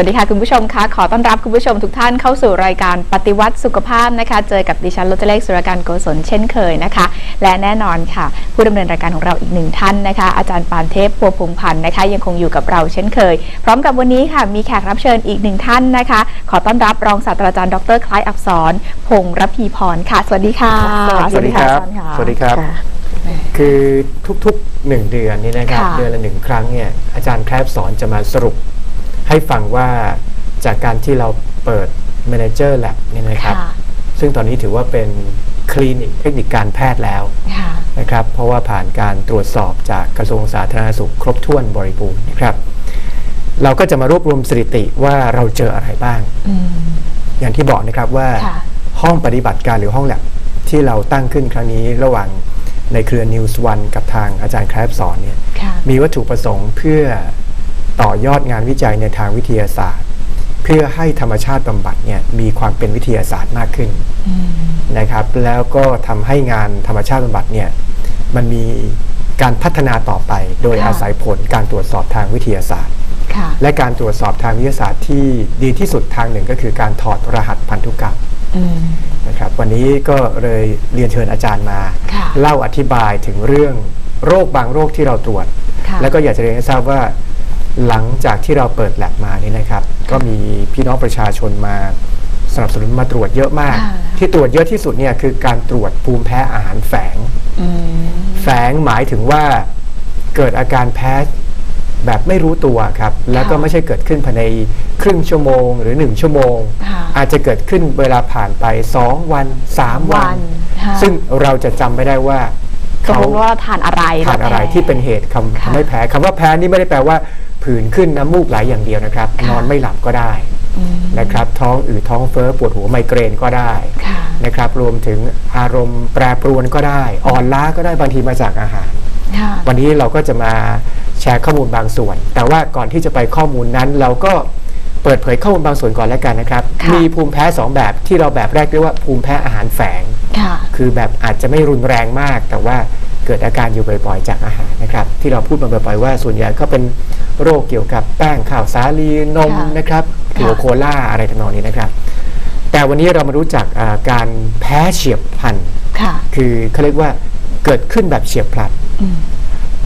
สวัสดีค่ะคุณผู้ชมคะขอต้อนรับคุณผู้ชมทุกท่านเข้าสู่รายการปฏิวัติสุขภาพนะคะ เจอกับดิฉันรจเลขสุรการโกศลเช่นเคยนะคะ และแน่นอนค่ะ ผู้ดำเนินรายการของเราอีกหนึ่งท่านนะคะ อาจารย์ปานเทพปัวพงพันธ์นะคะ ยังคงอยู่กับเราเช่นเคย พร้อมกับวันนี้ค่ะมีแขกรับเชิญอีกหนึ่งท่านนะคะ ขอต้อนรับรองศาสตราจารย์ดรคล้ายอักษร พงษ์รพีพรค่ะ สวัสดีค่ะ สวัสดีครับอาจาย์ะสวัสดีครับะคือทุกๆหนึ่งเดือนนี่นะครับค่ะเดือนละหนึ่งครั้งเนี่ยอาจารย์แคลบสอนจะมาสรุป ให้ฟังว่าจากการที่เราเปิด Manager Lab เนี่ยนะครับ ค่ะซึ่งตอนนี้ถือว่าเป็นคลินิกเทคนิคการแพทย์แล้วค่ะ นะครับ เพราะว่าผ่านการตรวจสอบจากกระทรวงสาธารณสุขครบถ้วนบริบูรณ์นะครับ เราก็จะมารวบรวมสถิติว่าเราเจออะไรบ้าง อืม อย่างที่บอกนะครับว่าค่ะ ห้องปฏิบัติการหรือห้องแลบที่เราตั้งขึ้นครั้งนี้ระหว่างในเครือ News One กับทางอาจารย์แคลบสอนเนี่ย ค่ะ มีวัตถุประสงค์เพื่อ ต่อยอดงานวิจัยในทางวิทยาศาสตร์ เพื่อให้ธรรมชาติบำบัดเนี่ยมีความเป็นวิทยาศาสตร์มากขึ้นอืมนะครับ แล้วก็ทำให้งานธรรมชาติบำบัดเนี่ยมันมีการพัฒนาต่อไป โดยค่ะอาศัยผลการตรวจสอบทางวิทยาศาสตร์ค่ะและการตรวจสอบทางวิทยาศาสตร์ที่ดีที่สุดทางหนึ่งก็คือการถอดรหัสพันธุกรรมอืมนะครับวันนี้ก็เลยเรียนเชิญอาจารย์มาค่ะเล่าอธิบายถึงเรื่องโรคบางโรคที่เราตรวจค่ะแล้วก็อยากจะเรียนให้ทราบว่า หลังจากที่เราเปิดแลบมานี่นะครับ ก็มีพี่น้องประชาชนมาสนับสนุนมาตรวจเยอะมากค่ะที่ตรวจเยอะที่สุดเนี่ยคือการตรวจภูมิแพ้อาหารแฝงอืมแฝงหมายถึงว่าเกิดอาการแพ้แบบไม่รู้ตัวครับ แล้วก็ไม่ใช่เกิดขึ้นภายในครึ่งชั่วโมงหรือ 1 ชั่วโมงค่ะอาจจะเกิดขึ้นเวลาผ่านไป 2 วัน 3 วันค่ะซึ่งเราจะจำไม่ได้ว่าสมเขามติว่าเราทานอะไรทานอะไรแล้วแพ้ที่เป็นเหตุคำค่ะทำให้แพ้คำว่าแพ้นี่ไม่ได้แปลว่า ผื่นขึ้นน้ำมูกไหลอย่างเดียวนะครับค่ะนอนไม่หลับก็ได้อืมนะครับ ท้องอืดท้องเฟ้อปวดหัวไมเกรนก็ได้ค่ะนะครับ รวมถึงอารมณ์แปรปรวนก็ได้ อ่อนล้าก็ได้บางทีมาจากอาหารค่ะวันนี้เราก็จะมาแชร์ข้อมูลบางส่วน แต่ว่าก่อนที่จะไปข้อมูลนั้นเราก็เปิดเผยข้อมูลบางส่วนก่อนแล้วกันนะครับค่ะมีภูมิแพ้สองแบบที่เราแบบแรกเรียกว่าภูมิแพ้อาหารแฝงค่ะคือแบบอาจจะไม่รุนแรงมาก แต่ว่า เกิดอาการอยู่บ่อยๆ จากอาหารนะครับ ที่เราพูดมาบ่อยๆว่าส่วนใหญ่ก็เป็นโรคเกี่ยวกับแป้งข้าวสาลีนมค่ะนะครับค่ะเกี่ยวกับโคล่าอะไรทำนองนี้นะครับ แต่วันนี้เรามารู้จักอ่าการแพ้เฉียบพลัน ค่ะคือเขาเรียกว่าเกิดขึ้นแบบเฉียบพลัน อืม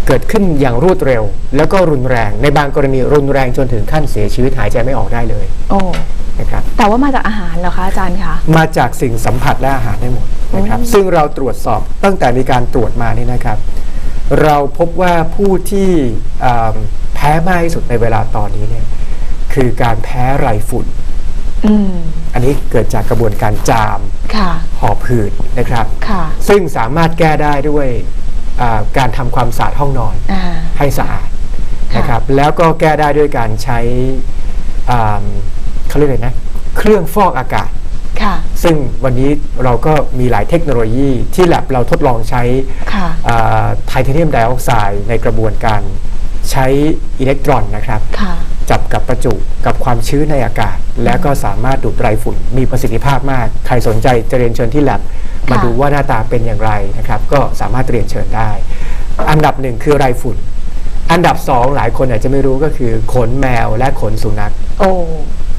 เกิดขึ้นอย่างรวดเร็ว แล้วก็รุนแรง ในบางกรณีรุนแรงจนถึงขั้นเสียชีวิตหายใจไม่ออกได้เลยโอ้นะครับ แต่ว่ามาจากอาหารเหรอคะอาจารย์คะ มาจากสิ่งสัมผัสและอาหารได้หมด นะครับซึ่งเราตรวจสอบตั้งแต่มีการตรวจมานี่นะครับ เราพบว่าผู้ที่อ่าแพ้มากที่สุดในเวลาตอนนี้เนี่ยคือการแพ้ไรฝุ่นอืมอันนี้เกิดจากกระบวนการจามค่ะหอบหืดนะครับค่ะซึ่งสามารถแก้ได้ด้วยอ่าการทำความสะอาดห้องนอนอ่าให้สะอาดค่ะนะครับแล้วก็แก้ได้ด้วยการใช้อ่าเขาเรียกอะไรนะ เครื่องฟอกอากาศค่ะ ซึ่งวันนี้เราก็มีหลายเทคโนโลยีที่แลบเราทดลองใช้ค่ะไทเทเนียมไดออกไซด์ในกระบวนการใช้อิเล็กตรอนนะครับค่ะจับกับประจุกับความชื้นในอากาศ แล้วก็สามารถดูดไรฝุ่นมีประสิทธิภาพมาก ใครสนใจจะเรียนเชิญที่แลบมาดูว่าหน้าตาเป็นอย่างไรนะครับ ก็สามารถเรียนเชิญได้ อันดับหนึ่งคือไรฝุ่น อันดับสองหลายคนอาจจะไม่รู้ก็คือขนแมวและขนสุนัขโอ้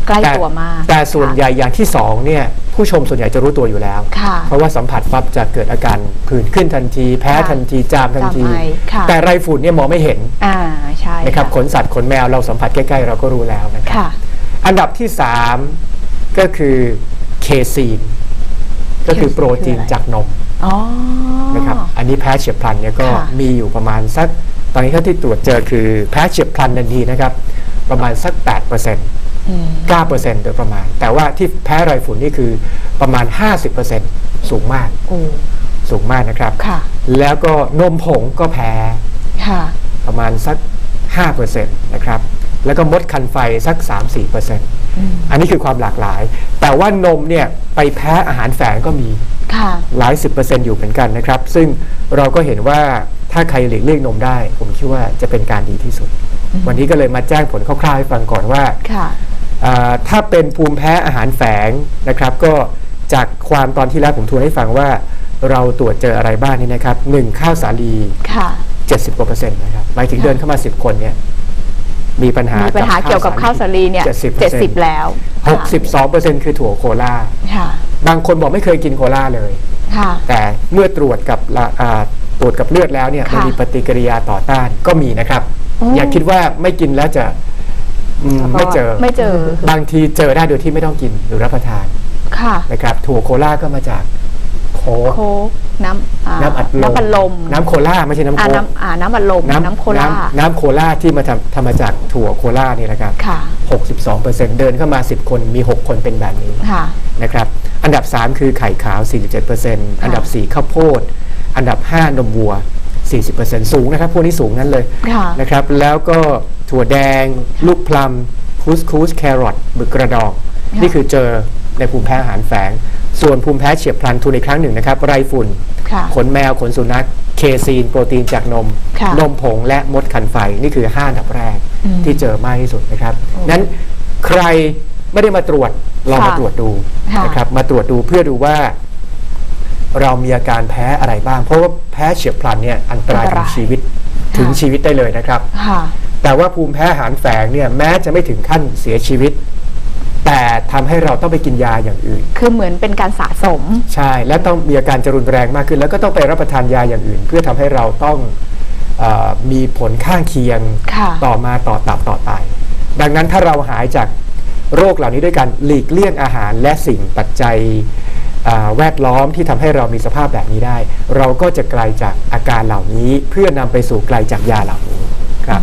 ใกล้แต่ตัวมากแต่ส่วนใหญ่อย่างที่สองเนี่ยผู้ชมส่วนใหญ่จะรู้ตัวอยู่แล้ว ค่ะเพราะว่าสัมผัสปั๊บจะเกิดอาการผื่นขึ้นทันที แพ้ค่ะทันทีจามทันที จามไอค่ะ แต่ไรฝุ่นเนี่ยมองไม่เห็นอ่าใช่นะครับขนสัตว์ขนแมวเราสัมผัสใกล้ๆ เราก็รู้แล้วนะครับ ค่ะ อันดับที่ 3 ก็คือเคซีน ก็คือโปรตีนจากนมอ๋อ นะครับอันนี้แพ้เฉียบพลันเนี่ยก็ค่ะ มีอยู่ประมาณสักตอนนี้เท่าที่ตรวจเจอคือแพ้เฉียบพลันทันทีนะครับประมาณสัก8%อืม 9%โดยประมาณ แต่ว่าที่แพ้ไรฝุ่นนี่คือประมาณ 50%สูงมากโอ้สูงมากนะครับค่ะแล้วก็นมผงก็แพ้ค่ะประมาณสัก 5%นะครับ แล้วก็มดคันไฟสัก 3-4%อืมอันนี้คือความหลากหลาย แต่ว่านมเนี่ยไปแพ้อาหารแฝงก็มีค่ะหลายสิบเปอร์เซ็นต์อยู่เหมือนกันนะครับ ซึ่งเราก็เห็นว่าถ้าใครหลีกเลี่ยงนมได้ ผมคิดว่าจะเป็นการดีที่สุด วันนี้ก็เลยมาแจ้งผลคร่าวๆให้ฟังก่อนว่าค่ะอ่า ถ้าเป็นภูมิแพ้อาหารแฝงนะครับ ก็จากความตอนที่แล้วผมทวนให้ฟังว่าเราตรวจเจออะไรบ้างนี่นะครับหนึ่งข้าวสาลีค่ะ70กว่าเปอร์เซ็นต์นะครับหมายถึงค่ะเดินเข้ามา10คนเนี่ยมีปัญหามีปัญหาเกี่ยวกับข้าวสาลีเนี่ย70% 70แล้วมีปัญหามีปัญหาเกี่ยวกับข้าวสาลีเนี่ย70% 70แล้ว62%คือถั่วโคลาค่ะบางคนบอกไม่เคยกินโคลาเลยค่ะแต่เมื่อตรวจกับละอ่าตรวจกับเลือดแล้วเนี่ยค่ะมันมีปฏิกิริยาต่อต้านก็มีนะครับโอ้อย่าคิดว่าไม่กินแล้วจะ อืมไม่เจอ ไม่เจอ บางทีเจอได้โดยที่ไม่ต้องกินหรือรับประทานค่ะนะครับ ถั่วโคลาก็มาจากโค้กโค้กน้ำาน้ำอัดลมน้ำอัดลมน้ำโคลาไม่ใช่น้ำอ่าโค้กน้ำอ่าน้ำอัดลมน้ำโคลาน้ำน้ำโคลาที่มาทำทำมาจากถั่วโคลาเนี่ยนะครับ ค่ะ 62%เดินเข้ามา 10 คนมี 6 คนเป็นแบบนี้ค่ะ นะครับ อันดับ 3 คือไข่ขาว 47%อันดับ 4 ข้าวโพด อันดับ 5 นมวัว 40%สูงนะครับ พวกนี้สูงนั้นเลยค่ะนะครับ แล้วก็ถั่วแดง ลูกพลัมคูสคูสแครอทบึกกระดองค่ะนี่คือเจอในภูมิแพ้อาหารแฝง ส่วนภูมิแพ้เฉียบพลันทุนอีกครั้งหนึ่งนะครับ ไรฝุ่นค่ะขนแมว ขนสุนัข เคซีน โปรตีนจากนมค่ะนมผงและมดคันไฟ นี่คือ 5 อันดับแรกอืมที่เจอมากที่สุดนะครับ นั้นใครไม่ได้มาตรวจลองมาค่ะตรวจดูค่ะนะครับ มาตรวจดูเพื่อดูว่า เรามีอาการแพ้อะไรบ้าง เพราะว่าแพ้เฉียบพลันเนี่ยอันตรายอันตถึรางยชีวิตถึงค่ะชีวิตได้เลยนะครับ ค่ะ แต่ว่าภูมิแพ้อาหารแฝงเนี่ยแม้จะไม่ถึงขั้นเสียชีวิต แต่ทำให้เราต้องไปกินยาอย่างอื่น คือเหมือนเป็นการสะสม ใช่ และต้องมีอาการจะรุนแรงมากขึ้น แล้วก็ต้องไปรับประทานยาอย่างอื่น เพื่อทำให้เราต้องเออมีผลข้างเคียงค่ะ ต่อมาต่อตับต่อไตดังนั้นถ้าเราหายจากโรคเหล่านี้ด้วยการหลีกเลี่ยงอาหารและสิ่งปัจจัยอ่า แวดล้อมที่ทำให้เรามีสภาพแบบนี้ได้ เราก็จะไกลจากอาการเหล่านี้เพื่อนำไปสู่ไกลจากยาเหล่านี้ครับ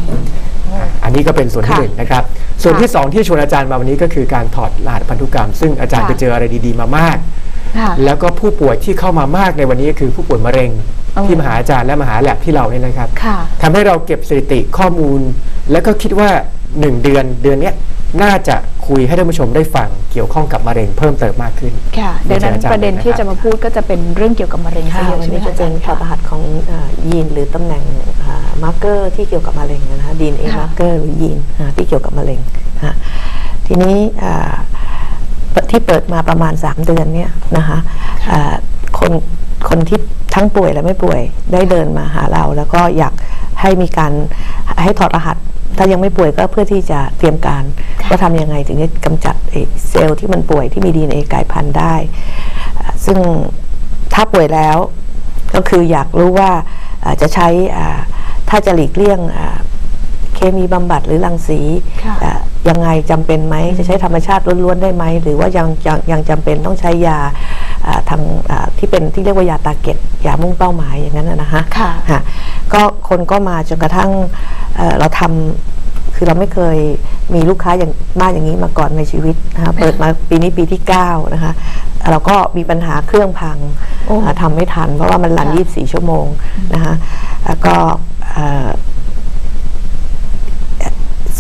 อ่าอันนี้ก็เป็นส่วนที่ค่ะหนึ่งนะครับ ส่วนที่สองที่ชวนอาจารย์มาวันนี้ก็คือการถอดรหัสพันธุกรรม ซึ่งอาจารย์ค่ะไปเจออะไรดีๆมามากค่ะแล้วก็ผู้ป่วยที่เข้ามามากในวันนี้ก็คือผู้ป่วยมะเร็งอ๋อที่มาหาอาจารย์และมาหาแลบที่เราเนี่ยนะครับค่ะทำให้เราเก็บสถิติข้อมูล แล้วก็คิดว่า 1 เดือนเดือนเนี้ย น่าจะคุยให้ท่านผู้ชมได้ฟังเกี่ยวข้องกับมะเร็งเพิ่มเติมมากขึ้น ค่ะดังนั้นประเด็นที่จะมาพูดก็จะเป็นเรื่องเกี่ยวกับมะเร็งซะค่ะเยอะวันใช่ไหมนี้คะจะเป็นถอดรหัสของเอ่อยีนหรือตำแหน่งมาร์กเกอร์ที่เกี่ยวกับมะเร็งนะคะดีเอค่ะ มาร์กเกอร์หรือยีนอ่าที่เกี่ยวกับมะเร็งค่ะทีนี้อ่าเปิดที่เปิดมาประมาณ 3 เดือนเนี่ยนะคะอ่าคนคนที่ทั้งป่วยและไม่ป่วยได้เดินมาหาเรา แล้วก็อยากให้มีการให้ถอดรหัส ถ้ายังไม่ป่วยก็เพื่อที่จะเตรียมการ ว่าทำยังไงถึงจะกำจัดไอ้เซลล์ที่มันป่วยที่มีดีเอกลายพันธุ์ได้อ่าซึ่งถ้าป่วยแล้วก็คืออยากรู้ว่าอ่าจะใช้อ่าถ้าจะหลีกเลี่ยงอ่าเคมีบำบัดหรือรังสีค่ะอ่ายังไงจำเป็นไหมจะใช้ธรรมชาติล้วนๆได้ไหม หรือว่ายังยังยังจำเป็นต้องใช้ยาอ่าทางอ่าที่เป็นที่เรียกว่ายาตาเก็ตยามุ่งเป้าหมายอย่างนั้นนะนะฮะค่ะฮะก็คนก็มาจนกระทั่งเอ่อเราทำ คือเราไม่เคยมีลูกค้าอย่างมากอย่างนี้มาก่อนในชีวิตนะคะเปิดมาปีนี้ปีที่9นะคะเราก็มีปัญหาเครื่องพังโอ้อ่าทำไม่ทัน เพราะว่ามันรันค่ะ24 ชั่วโมงนะคะแล้วก็เอ่อ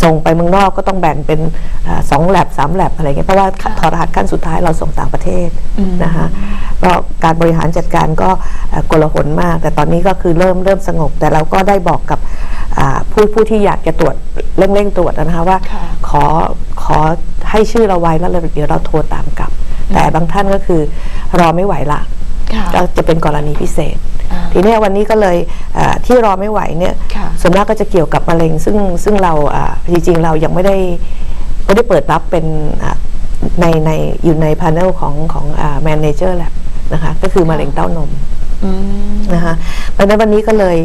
ส่งไปเมืองนอกก็ต้องแบ่งเป็นอาสองแลบสามแลบอะไรเงี้ยเพราะว่าค่ะถอดรหัสขั้นสุดท้ายเราส่งต่างประเทศอืมนะคะก็การบริหารจัดการก็เอ่อกลาหนมาก แต่ตอนนี้ก็คือเริ่มเริ่มสงบ แต่เราก็ได้บอกกับอ่าผู้ผู้ที่อยากจะตรวจเร่งเร่งตรวจนะคะว่าค่ะขอขอให้ชื่อเราไว้แล้วเราเดี๋ยวเราโทรตามกลับ แต่บางท่านก็คือรอไม่ไหวละค่ะก็จะเป็นกรณีพิเศษอ่า ทีเนี้ยวันนี้ก็เลยเอ่อที่รอไม่ไหวเนี่ยค่ะส่วนมากก็จะเกี่ยวกับมะเร็ง ซึ่งซึ่งเราอ่าจริงๆเรายังไม่ได้ไม่ได้เปิดรับเป็นอ่าในในอยู่ในพา n e l ของของแมนเจอร์แลบนะคะก็คือมะเร็งเต้านมอืมนะคะเพราะฉะนั้นวันนี้ก็เลย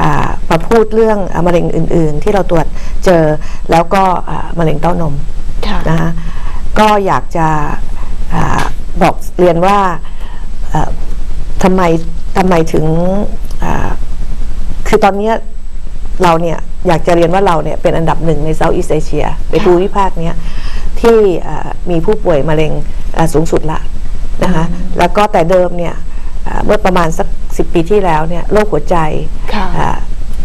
อ่ามาพูดเรื่องอ่ามะเร็งอื่น ๆ ที่เราตรวจเจอแล้วก็อ่ามะเร็งเต้านมค่ะนะคะก็อยากจะอาบอกเรียนว่าเอ่อทำไม ทำไมถึงอ่าคือตอนเนี้ยเราเนี่ยอยากจะเรียนว่าเราเนี่ยเป็นอันดับหนึ่งในเซาท์อีสเอเชียในภูมิภาคเนี้ยที่อ่ามีผู้ป่วยมะเร็งอ่าสูงสุดละนะคะแล้วก็แต่เดิมเนี่ยอ่าเมื่อประมาณสักสิปีที่แล้วเนี่ยโรคหัวใจค่ะอ่า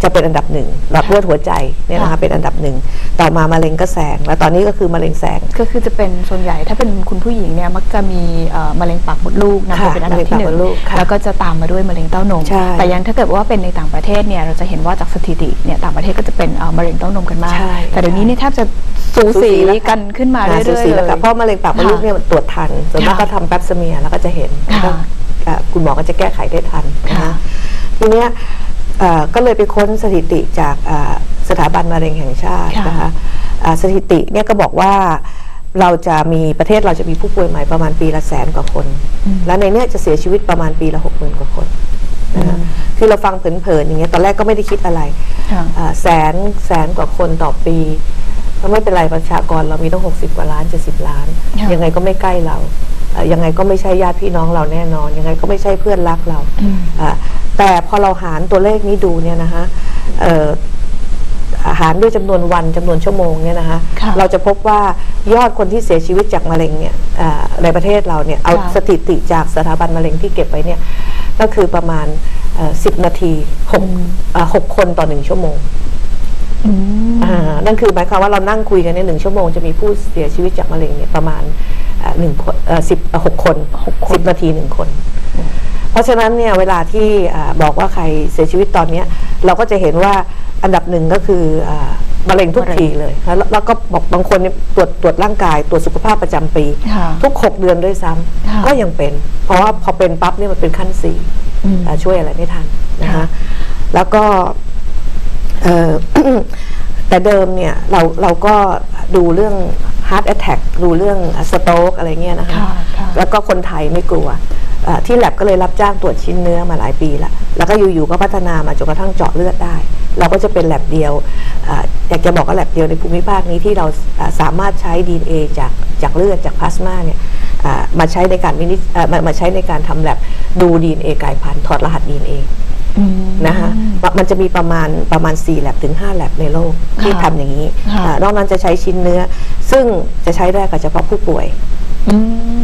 จะเป็นอันดับหนึ่งหลอดเลือดหัวใจเนี่ยนะคะค่ะเป็นอันดับหนึ่งต่อมามะเร็งก็แซงแล้วตอนนี้ก็คือมะเร็งแซงก็คือจะเป็นส่วนใหญ่ถ้าเป็นคุณผู้หญิงเนี่ยมักจะมีเอ่อมะเร็งปากมดลูกนำมาค่ะเป็นอันดับที่หนึ่มะเร็งปากมดลูงกค่ะแล้วก็จะตามมาด้วยมะเร็งเต้านมใช่แต่ยังถ้าเกิดว่าเป็นในต่างประเทศเนี่ยเราจะเห็นว่าจากสถิติเนี่ยต่างประเทศก็จะเป็นเอ่อมะเร็งเต้านมกันมากใช่แต่เดี๋ยวนี้เนี่ยแทบจะสูสีกันขึ้นมาเรื่สูอยๆสีเลแล้วยค่ะเพราะมะเร็งปากมดลูกเนี่ยมันตรวจทันส่วนมากค่ะก็ทำแป๊บสเมียร์แล้วก็จะเห็นค่ะแล้วก็อ่าคุณหมอก็จะแก้ไขได้ทันนะค่ะคะทีเนี้ยเอ่อ ก็เลยไปค้นสถิติจากอ่าสถาบันมะเร็งแห่งชาติค่ะนะคะอ่าสถิติเนี่ยก็บอกว่าเราจะมีประเทศเราจะมีผู้ป่วยใหม่ประมาณปีละแสนกว่าคน และในเนี้ยจะเสียชีวิตประมาณปีละหกหมื่นกว่าคนนะคะคือเราฟังเผินๆอย่างเงี้ยตอนแรกก็ไม่ได้คิดอะไรค่ะอ่าแสนแสนกว่าคนต่อปีก็ไม่เป็นไรประชากรเรามีต้อง 60 กว่าล้าน 70 ล้านค่ะยังไงก็ไม่ใกล้เราเอ่อยังไงก็ไม่ใช่ญาติพี่น้องเราแน่นอน ยังไงก็ไม่ใช่เพื่อนรักเราอืมอ่า แต่พอเราหารตัวเลขนี้ดูเนี่ยนะคะเอ่อหารด้วยจำนวนวันจำนวนชั่วโมงเนี่ยนะคะค่ะเราจะพบว่ายอดคนที่เสียชีวิตจากมะเร็งเนี่ยอ่าในประเทศเราเนี่ยเอาค่ะสถิติจากสถาบันมะเร็งที่เก็บไว้เนี่ยก็คือประมาณเอ่อ10 นาทีหกอ่าหกคนต่อหนึ่งชั่วโมงอืมอ่านั่นคือหมายความว่าเรานั่งคุยกันในยหนึ่งชั่วโมงจะมีผู้เสียชีวิตจากมะเร็งเนี่ยประมาณอ่าหนึ่งคนเอ่อสิบเอ่อหกคนหกคนสิบนาทีหนึ่งคนเพ ราะฉะนั้นเนี่ยเวลาที่อ่าบอกว่าใครเสียชีวิตตอนเนี้ยเราก็จะเห็นว่าอันดับหนึ่งก็คืออามะเร็งทุกมะเร็งทีเลยแล้วแล้วก็บอกบางคนเนี่ยตรวจตรวจร่างกาย ตรวจสุขภาพประจำปีค่ะทุก 6 เดือนด้วยซ้ค่ะำก็ยังเป็น เพราะว่าพอเป็นปั๊บเนี่ยมันเป็นขั้นสี่อืมอ่าช่วยอะไรไม่ทันนะคะค่ะแล้วก็เอ่อแต่เดิมเนี่ยเราเราก็ดูเรื่อง heart attack ดูเรื่อง stroke อะไรเงี้ยนะคะค่ะค่ะแล้วก็คนไทยไม่กลัวอ่า ที่แลบก็เลยรับจ้างตรวจชิ้นเนื้อมาหลายปีละแล้วก็อยู่ๆก็พัฒนามาจนกระทั่งเจาะเลือดได้ เราก็จะเป็นแลบเดียวอาอยากจะบอกว่าแลบเดียวในภูมิภาคนี้ที่เราอ่าสามารถใช้ DNA จากจากเลือดจากพลาสมาเนี่ยอ่ามาใช้ในการวินิจอ่ามามาใช้ในการทำแลบดู DNA กลายพันธุ์ถอดรหัส DNA อืมนะคะมันจะมีประมาณประมาณ4แลบถึง5แลบในโลกที่ค่ะทำอย่างนี้ค่ะอ่านอกนั้นจะใช้ชิ้นเนื้อ ซึ่งจะใช้ได้กับเฉพาะผู้ป่วยอืม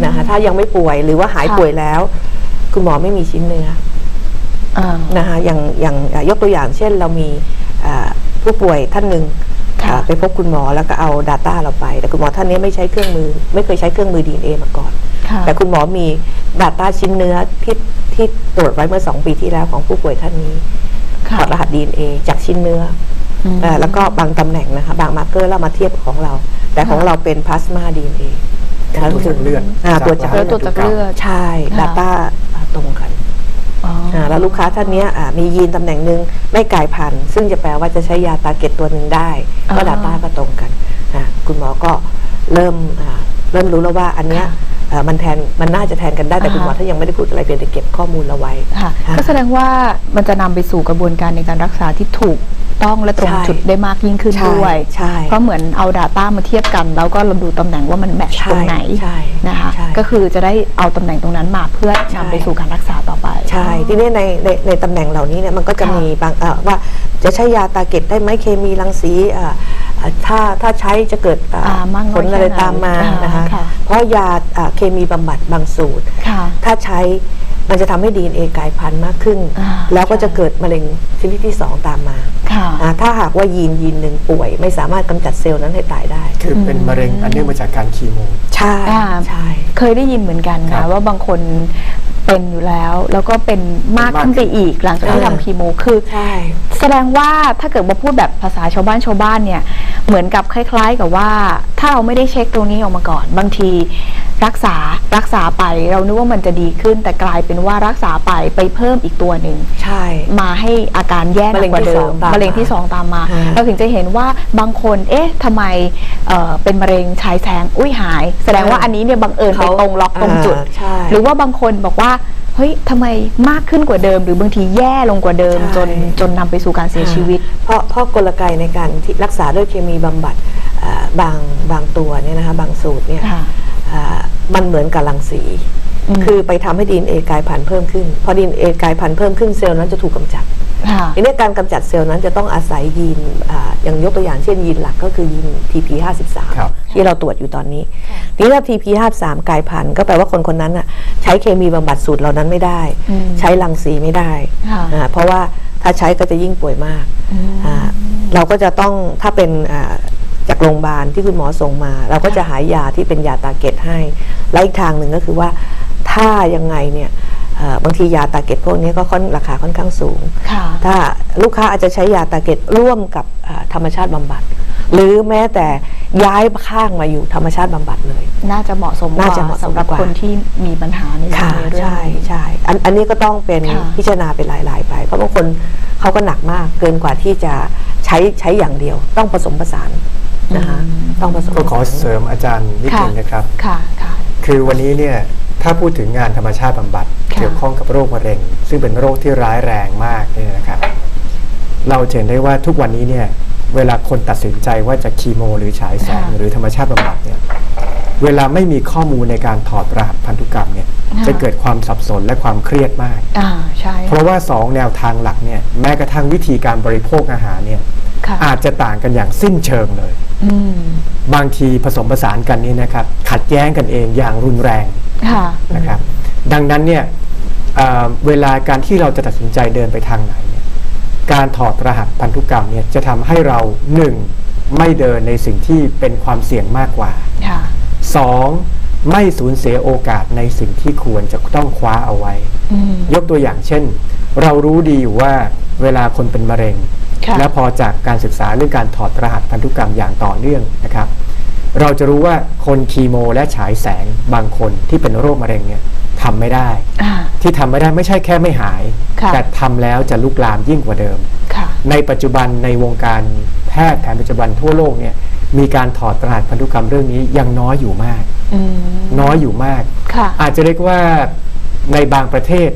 นะคะถ้ายังไม่ป่วยหรือว่าหายค่ะป่วยแล้ว คุณหมอไม่มีชิ้นเนื้ออ่านะคะอย่างอย่างอะยกตัวอย่างเช่นเรามีอ่าผู้ป่วยท่านหนึ่งค่ะอ่าไปพบคุณหมอแล้วก็เอา Data เราไป แต่คุณหมอท่านนี้ไม่ใช้เครื่องมือ ไม่เคยใช้เครื่องมือ DNA มาก่อนค่ะแต่คุณหมอมี Data ชิ้นเนื้อที่ที่ตรวจไว้เมื่อ 2 ปีที่แล้วของผู้ป่วยท่านนี้ค่ะถอดรหัส DNA จากชิ้นเนื้ออมเอ่อแล้วก็บางตำแหน่งนะคะ บางมาร์เกอร์แล้วมาเทียบกับของเรา แต่ของค่ะเราเป็นพลาสมา DNA นะคะตรวจจากเลือดอ่าตรวจจากแล้วตรวจจากเลือดใช่ค่ะ Data ตรงกันอ๋อออ่าแล้วลูกค้าท่านเนี้ยอ่ามียีนตำแหน่งหนึ่งไม่กลายพันธุ์ ซึ่งจะแปลว่าจะใช้ยาตาเก็ตตัวหนึ่งได้ ก็อ่าดาต้าก็ตรงกันอ่าคุณหมอก็เริ่มอ่าเริ่มรู้แล้วว่าอันเนี้ยค่ะอ่ามันแทนมันน่าจะแทนกันได้แต่อ่าคุณหมอท่านยังไม่ได้พูดอะไรเพียงแต่เก็บข้อมูลเราไว้ค่ะอ่าก็แสดงว่ามันจะนำไปสู่กระบวนการในการรักษาที่ถูก ต้องและตรงใช่จุดได้มากยิ่งขึ้นใช่ด้วยใช่เพราะเหมือนเอา Data มาเทียบกัน แล้วก็เราดูตำแหน่งว่ามันแมทช์ใช่ตรงไหนใช่นะคะใช่ก็คือจะได้เอาตำแหน่งตรงนั้นมาเพื่อใช่นำไปสู่การรักษาต่อไป ใช่ทีนี้ในในในตำแหน่งเหล่านี้เนี่ยมันก็จะค่ะมีบางเอ่อว่าจะใช้ยาตาเก็ตได้ไหมเคมีรังสีอ่าอ่าถ้าถ้าใช้จะเกิดอ่าอ่ามากน้อยผลอะไรแค่ไหนตามมาอ่านนะคะค่ะเพราะยาอ่าเคมีบำบัดบางสูตรค่ะถ้าใช้ มันจะทำให้ DNA กลายพันธุ์มากขึ้นอ่าแล้วก็จะใช่เกิดมะเร็งชนิดที่ 2 ตามมาค่ะอ่าถ้าหากว่ายีนยีนหนึ่งป่วย ไม่สามารถกำจัดเซลล์นั้นให้ตายได้ คือเป็นมะเร็งอันเนื่องมาจากการคีโมใช่อ่าใช่ เคยได้ยินเหมือนกันครันะบว่าบางคนเป็นอยู่แล้ว แล้วก็เป็นมากมากขึ้นไปอีกหลังจากที่อ่าทำคีโมคือใช่แสดงว่าถ้าเกิดมาพูดแบบภาษาชาวบ้านชาวบ้านเนี่ยเหมือนกับคล้าย ๆ กับว่า ถ้าเราไม่ได้เช็คตรงนี้ออกมาก่อน บางที รักษารักษาไปเรานึกว่ามันจะดีขึ้น แต่กลายเป็นว่ารักษาไปไปเพิ่มอีกตัวหนึ่งใช่ มาให้อาการแย่หนักกว่าเดิมมะมะเร็เร็งงที่ที่สสอองงตามมาอ่าเราถึงจะเห็นว่าบางคน เอ๊ะทำไมเอ่อเป็นมะเร็งชายแท้งอุ้ยหาย แสดงว่าอันนี้เนี่ยบังเอิญไปเขาตรงล็อกตรงจุดอ่าใช่หรือว่าบางคนบอกว่าเฮ้ยทำไมมากขึ้นกว่าเดิม หรือบางทีแย่ลงกว่าเดิมใช่จนจนนำไปสู่การเสียชีวิต เพราะเพราะกลไกในการที่รักษาด้วยเคมีบำบัดอ่าบางบางตัวเนี่ยนะคะบางสูตรเนี่ยค่ะอ่า มันเหมือนกับรังสีอืมคือไปทำให้ดีเอ็นเอกลายพันธุ์เพิ่มขึ้น พอดีเอ็นเอกลายพันธุ์เพิ่มขึ้นเซลล์นั้นจะถูกกำจัดค่ะทีนี้การกำจัดเซลล์นั้นจะต้องอาศัยยีนอาอย่างยกตัวอย่างเช่นยีนหลักก็คือยีน TP53 ครับที่เราตรวจอยู่ตอนนี้ทีนี้ถ้า TP53 กลายพันธุ์ก็แปลว่าคนคนนั้นน่ะใช้เคมีบำบัดสูตรเหล่านั้นไม่ได้อืมใช้รังสีไม่ได้ค่ะอ่าเพราะว่าถ้าใช้ก็จะยิ่งป่วยมากอืมอ่าเราก็จะต้องถ้าเป็นอ่า จากโรงพยาบาลที่คุณหมอส่งมา เราก็จะหายาที่เป็นยาตาเก็ตให้ และอีกทางหนึ่งก็คือว่าถ้ายังไงเนี่ยเอ่อบางทียาตาเก็ตพวกนี้ก็ค่อนราคาค่อนข้างสูงค่ะถ้าลูกค้าอาจจะใช้ยาตาเก็ตร่วมกับอ่าธรรมชาติบำบัด หรือแม้แต่ย้ายข้างมาอยู่ธรรมชาติบำบัดเลย น่าจะเหมาะสมกน่าว่าจะเหมาะสมสำหรับกว่าคนที่มีปัญหาในค่ะในเรื่องใช่นี้ใช่อันอันนี้ก็ต้องเป็นค่ะพิจารณาเป็นหลายๆไป เพราะบางคนเขาก็หนักมากเกินกว่าที่จะใช้ช้ใช้อย่างเดียว ต้องผสมผสาน นะคะต้องผสมผก็สานขอเสริมอาจารย์นิดนึงนะครับ ค่ะค่ะ คือวันนี้เนี่ยถ้าพูดถึงงานธรรมชาติบำบัดค่ะเกี่ยวข้องกับโรคมะเร็ง ซึ่งเป็นโรคที่ร้ายแรงมากเนี่ยนะครับ เราจะเห็นได้ว่าทุกวันนี้เนี่ยเวลาคนตัดสินใจว่าจะคีโม หรือฉายแสงค่ะหรือธรรมชาติบำบัดเนี่ย เวลาไม่มีข้อมูลในการถอดรหัสพันธุกรรมเนี่ยค่ะจะเกิดความสับสนและความเครียดมาก อ่าใช่ เพราะว่า 2 แนวทางหลักเนี่ยแม้กระทั่งวิธีการบริโภคอาหารเนี่ยค่ะอาจจะต่างกันอย่างสิ้นเชิงเลย อืมบางทีผสมผสานกันนี่นะครับขัดแย้งกันเองอย่างรุนแรงค่ะ นะครับดังนั้นเนี่ยเอ่อเวลาการที่เราจะตัดสินใจเดินไปทางไหนเนี่ยการถอดรหัสพันธุกรรมเนี่ยจะทำให้เราหนึ่งไม่เดินในสิ่งที่เป็นความเสี่ยงมากกว่า ค่ะ สองไม่สูญเสียโอกาสในสิ่งที่ควรจะต้องคว้าเอาไว้อืมยกตัวอย่างเช่น เรารู้ดีอยู่ว่าเวลาคนเป็นมะเร็งค่ะและพอจากการศึกษาเรื่องการถอดรหัสพันธุกรรมอย่างต่อเนื่องนะครับ เราจะรู้ว่าคนคีโม และฉายแสงบางคนที่เป็นโรคมะเร็งเนี่ยทำไม่ได้อ่าที่ทำไม่ได้ไม่ใช่แค่ไม่หายค่ะแต่ทำแล้วจะลุกลามยิ่งกว่าเดิมค่ะในปัจจุบันในวงการแพทย์แผนปัจจุบันทั่วโลกเนี่ย มีการถอดรหัสพันธุกรรมเรื่องนี้ยังน้อยอยู่มากอืมน้อยอยู่มากค่ะอาจจะเรียกว่าในบางประเทศ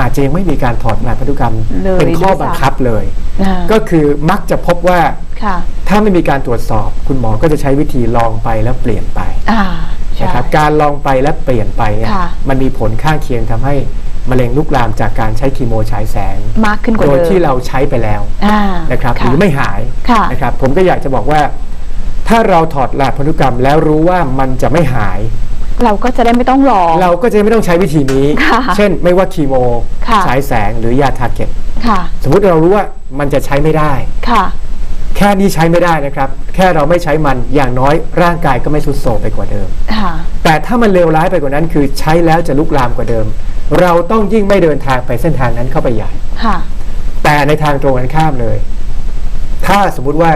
อาจจะยังไม่มีการถอดรหัสพันธุกรรมเลยเป็นข้อด้วยซ้ำบังคับเลยอ่าก็คือมักจะพบว่าค่ะถ้าไม่มีการตรวจสอบ คุณหมอก็จะใช้วิธีลองไปแล้วเปลี่ยนไปอ่าใช่นะครับการลองไปและเปลี่ยนไปเนี่ยค่ะมันมีผลข้างเคียงทำให้มะเร็งลุกลามจากการใช้คีโมฉายแสง มากขึ้นกว่าโดเดิยมที่เราใช้ไปแล้วอ่านะครับหค่ะรือไม่หายค่ะนะครับผมก็อยากจะบอกว่า ถ้าเราถอดรหัสพันธุกรรมแล้วรู้ว่ามันจะไม่หาย เราก็จะได้ไม่ต้องรอ เราก็จะไม่ต้องใช้วิธีนี้ ค่ะเช่นไม่ว่าคีโมค่ะ ฉายแสงหรือยาทาร์เก็ตค่ะ สมมุติเรารู้ว่ามันจะใช้ไม่ได้ ค่ะ แค่นี้ใช้ไม่ได้นะครับ แค่เราไม่ใช้มันอย่างน้อยร่างกายก็ไม่ทรุดโทรมไปกว่าเดิม ค่ะ แต่ถ้ามันเลวร้ายไปกว่านั้น คือใช้แล้วจะลุกลามกว่าเดิม เราต้องยิ่งไม่เดินทางไปเส้นทางนั้นเข้าไปใหญ่ ค่ะ แต่ในทางตรงกันข้ามเลย ถ้าสมมุติว่า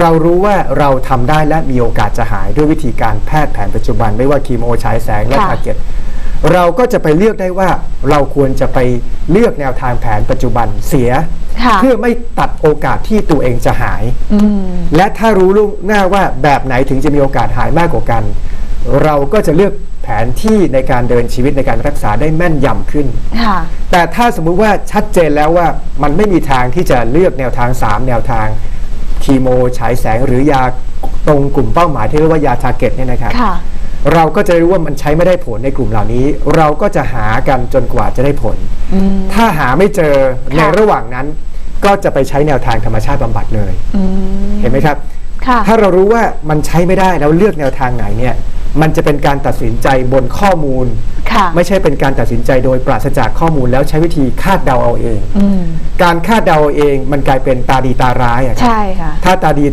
เรารู้ว่าเราทำได้และมีโอกาสจะหายด้วยวิธีการแพทย์แผนปัจจุบัน ไม่ว่าคีโมฉายแสงและค่ะทาร์เก็ตเราก็จะไปเลือกได้ว่าเราควรจะไปเลือกแนวทางแผนปัจจุบันเสียค่ะเพื่อไม่ตัดโอกาสที่ตัวเองจะหายอืมและถ้ารู้ล่วงหน้าว่าแบบไหนถึงจะมีโอกาสหายมากกว่ากัน เราก็จะเลือกแผนที่ในการเดินชีวิตในการรักษาได้แม่นยำขึ้นค่ะแต่ถ้าสมมุติว่าชัดเจนแล้วว่ามันไม่มีทางที่จะเลือกแนวทาง 3 แนวทาง คีโมฉายแสงหรือยาตรงกลุ่มเป้าหมายที่เรียกว่ายาทาร์เก็ตเนี่ยนะครับค่ะ เราก็จะรู้ว่ามันใช้ไม่ได้ผลในกลุ่มเหล่านี้ เราก็จะหากันจนกว่าจะได้ผล อืม ถ้าหาไม่เจอค่ะในระหว่างนั้น ก็จะไปใช้แนวทางธรรมชาติบำบัดเลย อืมเห็นไหมครับ ค่ะ ถ้าเรารู้ว่ามันใช้ไม่ได้แล้วเลือกแนวทางไหนเนี่ย มันจะเป็นการตัดสินใจบนข้อมูล ค่ะ ไม่ใช่เป็นการตัดสินใจโดยปราศจากข้อมูลแล้วใช้วิธีคาดเดาเอาเอง อืม การคาดเดาเอาเองมันกลายเป็นตาดีตาร้ายอะครับใช่ค่ะถ้าตาดี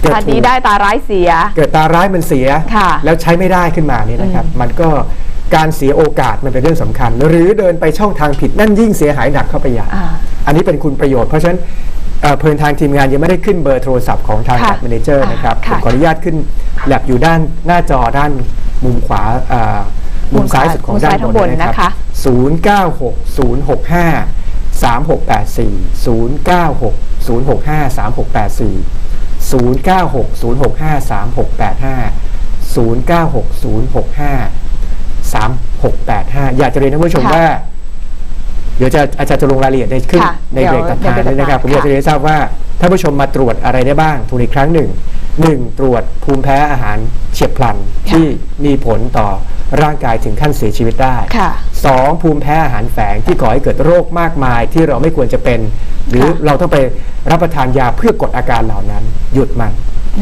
เกิดตาถูดีกได้ตาร้ายเสีย เกิดตาร้ายมันเสีย ค่ะแล้วใช้ไม่ได้ขึ้นมานี่นะครับ มันก็การเสียโอกาสมันเป็นเรื่องสำคัญ หรือเดินไปช่องทางผิดนั่นยิ่งเสียหายหนักเข้าไปใหญ่อ่า อันนี้เป็นคุณประโยชน์เพราะฉะนั้น เอ่อเพลินทางทีมงานยังไม่ได้ขึ้นเบอร์โทรศัพท์ของทางค่ะแอดมินเจอร์อ่านนะครับผค่ะมขออนุญาตขึ้นแลบอยู่ด้านหน้าจอด้านมุมขวาเอ่อมุมซ้ายสุดของมุมด้าซ้านยบข้างนบนนะนะคคะรับ096065 3684 096065 3684 096065 3685 096065 3685 อยากจะเรียนท่านผู้ชมค่ะ ว่า เดี๋ยวจะอาจารย์จะลงรายละเอียดในขึ้นค่ะในเบรกตัดทางเดี๋ยวนี้นะครับเดี๋ผมยวอยากจะเรียนให้ทราบว่าท่านผู้ชมมาตรวจอะไรได้บ้างทูกอีกครั้งหนึ่งหนึ่งตรวจภูมิแพ้อาหารเฉียบพลันที่มีผลต่อร่างกายถึงขั้นเสียชีวิตได้ ค่ะ สองภูมิแพ้อาหารแฝงที่ก่อให้เกิดโรคมากมายที่เราไม่ควรจะเป็น หรือค่ะ เราต้องไปรับประทานยาเพื่อกดอาการเหล่านั้น หยุดมัน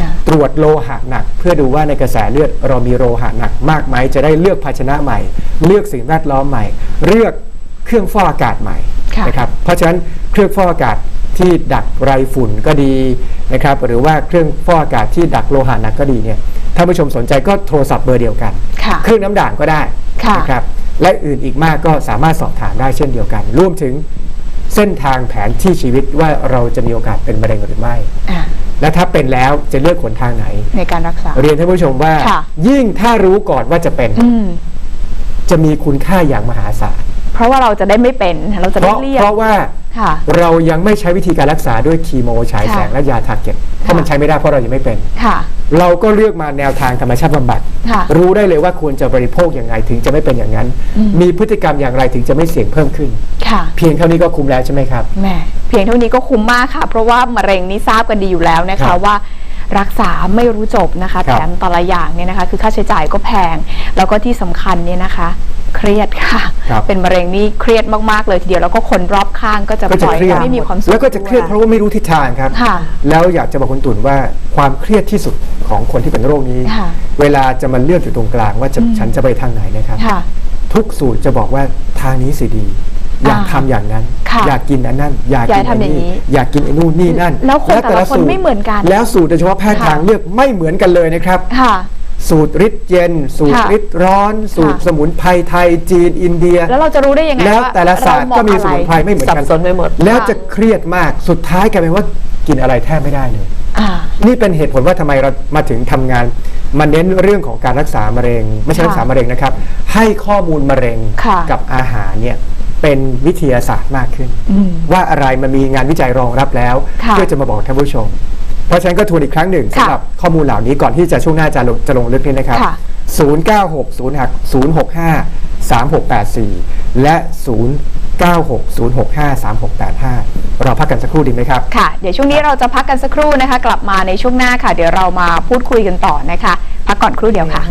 นะตรวจโลหะหนัก เพื่อดูว่าในกระแสเลือดเรามีโลหะหนักมากไหมจะได้เลือกภาชนะใหม่ เลือกสิ่งแวดล้อมใหม่ เลือก เครื่องฟอกอากาศใหม่ค่ะนะครับเพราะฉะนั้นเครื่องฟอกอากาศที่ดักไรฝุ่นก็ดีนะครับหรือว่าเครื่องฟอกอากาศที่ดักโลหะหนักก็ดีเนี่ยท่านผู้ชมสนใจก็โทรศัพท์เบอร์เดียวกันค่ะเครื่องน้ำด่างก็ได้ค่ะนะครับและอื่นอีกมากก็สามารถสอบถามได้เช่นเดียวกันรวมถึงเส้นทางแผนที่ชีวิตว่าเราจะมีโอกาสเป็นมะเร็งหรือไม่อ่าและถ้าเป็นแล้วจะเลือกหนทางไหน ในการรักษา เรียนท่านผู้ชมว่าค่ะยิ่งถ้ารู้ก่อนว่าจะเป็นอืมจะมีคุณค่าอย่างมหาศาล เพราะว่าเราจะได้ไม่เป็นเราจะเพได้ราะเลี่ยงเพราะว่าค่ะ เรายังไม่ใช้วิธีการรักษาด้วยคีโมฉายแสงค่ะและยาทาร์เก็ตเพราะมันใช้ไม่ได้เพราะเรายังไม่เป็น ค่ะ เราก็เลือกมาแนวทางธรรมชาติบำบัด ค่ะ รู้ได้เลยว่าควรจะบริโภคอย่างไรถึงจะไม่เป็นอย่างนั้นมีพฤติกรรมอย่างไรถึงจะไม่เสี่ยงเพิ่มขึ้น ค่ะ เพียงเท่านี้ก็คุ้มแล้วใช่ไหมครับ แหมเพียงเท่านี้ก็คุ้มมากค่ะ เพราะว่ามะเร็งนี่ทราบกันดีอยู่แล้วนะครัคะบว่ารักษาไม่รู้จบนะคะ ครัแถบมแต่ละอย่างเนี่ยนะคะ คือค่าใช้จ่ายก็แพง แล้วก็ที่สำคัญเนี่ยนะคะ เครียดค่ะ ครับเป็นมะเร็งนี่เครียดมากๆเลยทีเดียวแล้วก็คนรอบข้างก็จะก็ปจะล่อยเครียดให้ไม่มีความสุขแล้วก็จะเครียดเพราะว่าไม่รู้ทิศทางครับ ค่ะ แล้วอยากจะบอกคุณตุ่นว่าความเครียดที่สุดของคนที่เป็นโรคนี้ ค่ะเวลาจะมาเลือกอยู่ตรงกลางว่าจะฉันจะไปทางไหนนะครับ ค่ะ ทุกสูตรจะบอกว่าทางนี้สิดี อยากอ่าทำอย่างนั้น ค่ะอยากกินอันนั้น อยากอยากกินทำอันอย่างนี้นี้ อยากกินไอ้นู่นนี่นั่นแล้วคนแต่ละคนไม่เหมือนกันแล้วสูตรโดยเฉพาะแพทย์ค่ะ ทางเลือกไม่เหมือนกันเลยนะครับ ค่ะ สูตรฤทธิ์เย็น สูตรค่ะฤทธิ์ร้อน สูตรค่ะสมุนไพรไทยจีนอินเดีย แล้วเราจะรู้ได้ยังไงแล้วว่าแต่ละศาสตร์ก็มีสมุนไพรเาเหาะอะไม่เหมือนกันสับสนไปหมด แล้วค่ะจะเครียดมากสุดท้ายกลายเป็นว่ากินอะไรแทบไม่ได้เลยอ่านี่เป็นเหตุผลว่าทำไมเรามาถึงทำงานมาเน้นเรื่องของการรักษามะเร็ง ไม่ใช่ค่ะรักษามะเร็งนะครับ ให้ข้อมูลมะเร็งค่ะกับอาหารเนี่ยเป็นวิทยาศาสตร์มากขึ้นอืมว่าอะไรมันมีงานวิจัยรองรับแล้วค่ะเพื่อจะมาบอกท่านผู้ชม เพราะฉะนั้นก็ทวนอีกครั้งหนึ่งค่ะสำหรับข้อมูลเหล่านี้ก่อนที่จะช่วงหน้าจะลงจะลงลึกนี่นะครับ ค่ะ0960605364และ 0960653685 เราพักกันสักครู่ดีไหมครับ ค่ะ เดี๋ยวช่วงนี้เราจะพักกันสักครู่นะคะ กลับมาในช่วงหน้าค่ะ เดี๋ยวเรามาพูดคุยกันต่อนะคะ พักก่อนครู่เดียวค่ะ